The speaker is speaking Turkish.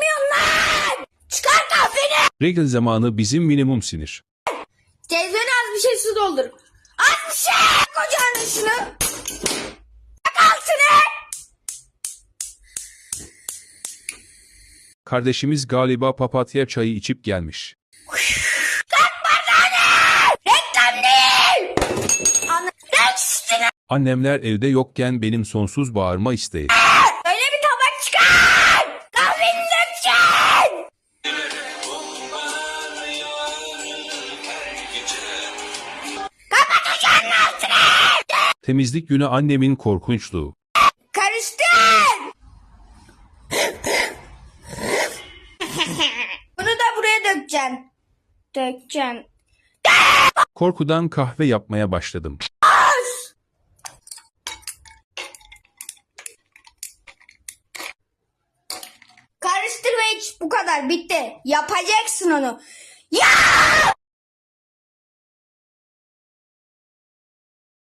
çıkarmıyorsun lan? Çıkar kahveni. Regal zamanı bizim minimum sinir. Televizyonu az bir şey su doldur. Az bir şey. Kocanın şunu. Bak altını. Kardeşimiz galiba papatya çayı içip gelmiş. Reklam değil. Ana. Renk üstüne. Annemler evde yokken benim sonsuz bağırma isteği. Öyle bir tabak çıkar. Temizlik günü annemin korkunçluğu. Karıştır. Bunu da buraya dökeceksin. Dökeceksin. Korkudan kahve yapmaya başladım. Karıştır ve iç. Bu kadar. Bitti. Yapacaksın onu. Ya!